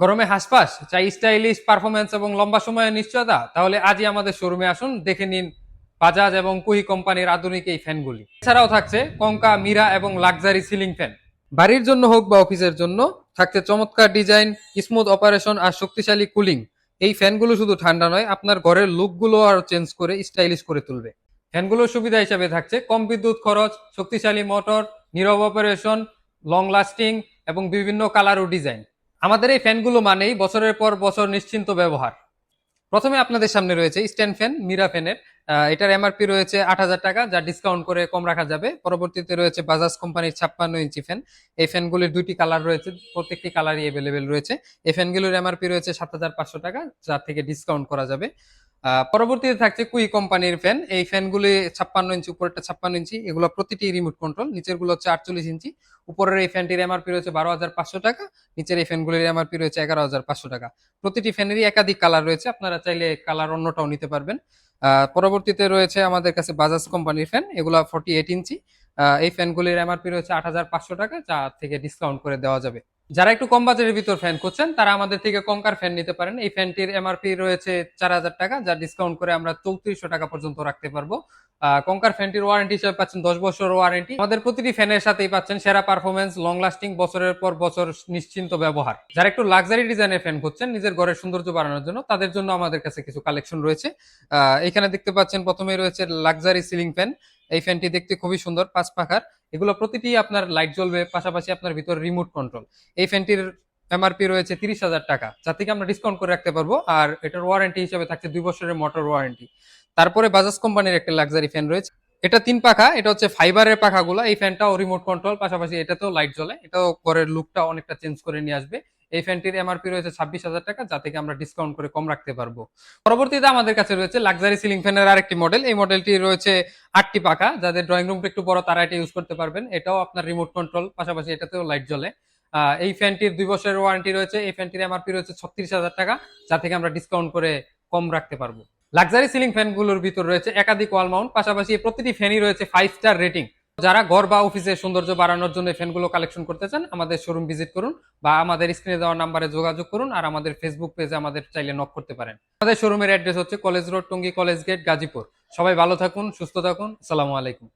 গরমে হাসপাস চাই stylish performance এবং লম্বা সময়ের নিশ্চয়তা, তাহলে আজই আমাদের শোরুমে আসুন, দেখে নিন বাজাজ এবং কুহি কোম্পানির আধুনিক এই ফ্যানগুলি। এছাড়াও থাকছে কঙ্কা, মীরা এবং লাক্সারি সিলিং ফ্যান। বাড়ির জন্য হোক বা অফিসের জন্য, থাকছে চমৎকার ডিজাইন, স্মুথ অপারেশন আর শক্তিশালী কুলিং। এই ফ্যানগুলো শুধু ঠান্ডা নয়, আপনার ঘরের লুকগুলো আর চেঞ্জ করে, স্টাইলিশ করে তুলবে। ফ্যানগুলোর সুবিধা হিসাবে থাকছে কম বিদ্যুৎ খরচ, শক্তিশালী মোটর, নীরব অপারেশন লং লাস্টিং এবং বিভিন্ন কালার ও ডিজাইন। আমাদের এই ফ্যানগুলো মানেই বছরের পর বছর নিশ্চিন্ত ব্যবহার। প্রথমে আপনাদের সামনে রয়েছে স্ট্যান্ড ফ্যান, মিরা ফ্যানের। এটার এমআরপি রয়েছে আট হাজার টাকা, যা ডিসকাউন্ট করে কম রাখা যাবে। পরবর্তীতে রয়েছে বাজাজ কোম্পানির ছাপ্পান্ন ইঞ্চি ফ্যান এই ফ্যানগুলির দুইটি কালার রয়েছে, প্রত্যেকটি কালারই অ্যাভেলেবেল রয়েছে। এই ফ্যানগুলির এমআরপি রয়েছে সাত হাজার পাঁচশো টাকা, যা থেকে ডিসকাউন্ট করা যাবে। পরবর্তীতে থাকছে কুই কোম্পানির ফ্যান এই ফ্যানগুলি ছাপ্পান্ন ইঞ্চি, উপরেরটা ছাপ্পান্ন ইঞ্চি, এগুলো প্রতিটি রিমোট কন্ট্রোল নিচেরগুলো হচ্ছে আটচল্লিশ ইঞ্চি। উপরের এই ফ্যানটির এমআরপি রয়েছে বারো হাজার পাঁচশো টাকা, নিচের এই ফ্যানগুলির এমআরপি রয়েছে এগারো হাজার পাঁচশো টাকা। প্রতিটি ফ্যানেরই একাধিক কালার রয়েছে, আপনারা চাইলে কালার অন্যটাও নিতে পারবেন। পরবর্তীতে রয়েছে আমাদের কাছে বাজাজ কোম্পানির ফ্যান এগুলা ফর্টি এইট ইঞ্চি এই ফ্যানগুলির এমআরপি রয়েছে আট হাজার পাঁচশো টাকা, যা থেকে ডিসকাউন্ট করে দেওয়া যাবে। যারা একটু কম বাজারের ভিতর ফ্যান খুঁজছেন, তারা আমাদের থেকে কঙ্কার ফ্যান নিতে পারেন। এই ফ্যানটির এমআরপি রয়েছে চার হাজার টাকা, যা ডিসকাউন্ট করে আমরা চৌত্রিশশো টাকা পর্যন্ত রাখতে পারব। কঙ্কার ফ্যানটির ওয়ারেন্টি হিসেবে পাচ্ছেন দশ বছর ওয়ারেন্টি আমাদের প্রতিটি ফ্যানের সাথেই পাচ্ছেন সেরা পারফরমেন্স লং লাস্টিং বছরের পর বছর নিশ্চিন্ত ব্যবহার। যারা একটু লাক্সারি ডিজাইনের ফ্যান খুঁজছেন, নিজের ঘরের সৌন্দর্য বাড়ানোর জন্য তাদের জন্য আমাদের কাছে কিছু কালেকশন রয়েছে। এখানে দেখতে পাচ্ছেন প্রথমে রয়েছে লাক্সারি সিলিং ফ্যান এই ফ্যানটি দেখতে খুবই সুন্দর, পাঁচ পাখার। এগুলো প্রতিটি আপনার লাইট জ্বলবে, পাশাপাশি আপনার ভিতর রিমোট কন্ট্রোল এই ফ্যানটির এমআরপি রয়েছে তিরিশ হাজার টাকা, যা থেকে আমরা ডিসকাউন্ট করে রাখতে পারব, আর এটার ওয়ারেন্টি হিসেবে থাকছে দুই বছরের মোটর ওয়ারেন্টি তারপরে বাজাজ কোম্পানির একটা লাক্সারি ফ্যান রয়েছে। এটা তিন পাখা, এটা হচ্ছে ফাইবারের পাখাগুলো, এই ফ্যানটাও রিমোট কন্ট্রোল পাশাপাশি এটাতেও লাইট জ্বলে, এটাও ঘরের লুকটা অনেকটা চেঞ্জ করে নিয়ে আসবে। এই ফ্যানটির এমআরপি রয়েছে ছাব্বিশ হাজার টাকা, যা থেকে আমরা ডিসকাউন্ট করে কম রাখতে পারব। পরবর্তীতে আমাদের কাছে রয়েছে লাক্সারি সিলিং ফ্যানের আরেকটি মডেল এই মডেলটি রয়েছে আটটি পাখা, যাদের ড্রয়িং রুমটা একটু বড়, তারা এটা ইউজ করতে পারবেন। এটাও আপনার রিমোট কন্ট্রোল পাশাপাশি এটাতেও লাইট জ্বলে। এই ফ্যানটির দুই বছরের ওয়ারেন্টি রয়েছে, এই ফ্যানটির এমআরপি রয়েছে ছত্রিশ হাজার টাকা, যা থেকে আমরা ডিসকাউন্ট করে কম রাখতে পারব। লাক্সারি সিলিং ফ্যানগুলোর ভিতর রয়েছে একাধিক ওয়াল মাউন্ট পাশাপাশি প্রতিটি ফ্যানই রয়েছে ফাইভ স্টার রেটিং যারা ঘর বা অফিসে সৌন্দর্য বাড়ানোর জন্য ফ্যানগুলো কালেকশন করতে চান, আমাদের শোরুম ভিজিট করুন বা আমাদের স্ক্রিনে দেওয়া নাম্বারে যোগাযোগ করুন আর আমাদের ফেসবুক পেজে আমাদের চাইলে নক করতে পারেন। আমাদের শোরুমের অ্যাড্রেস হচ্ছে college road Tongi college gate Gazipur. সবাই ভালো থাকুন, সুস্থ থাকুন। আসসালামু আলাইকুম।